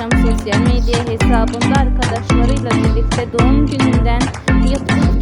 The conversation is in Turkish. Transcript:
akşam sosyal medya hesabında arkadaşlarıyla birlikte doğum gününden yapıp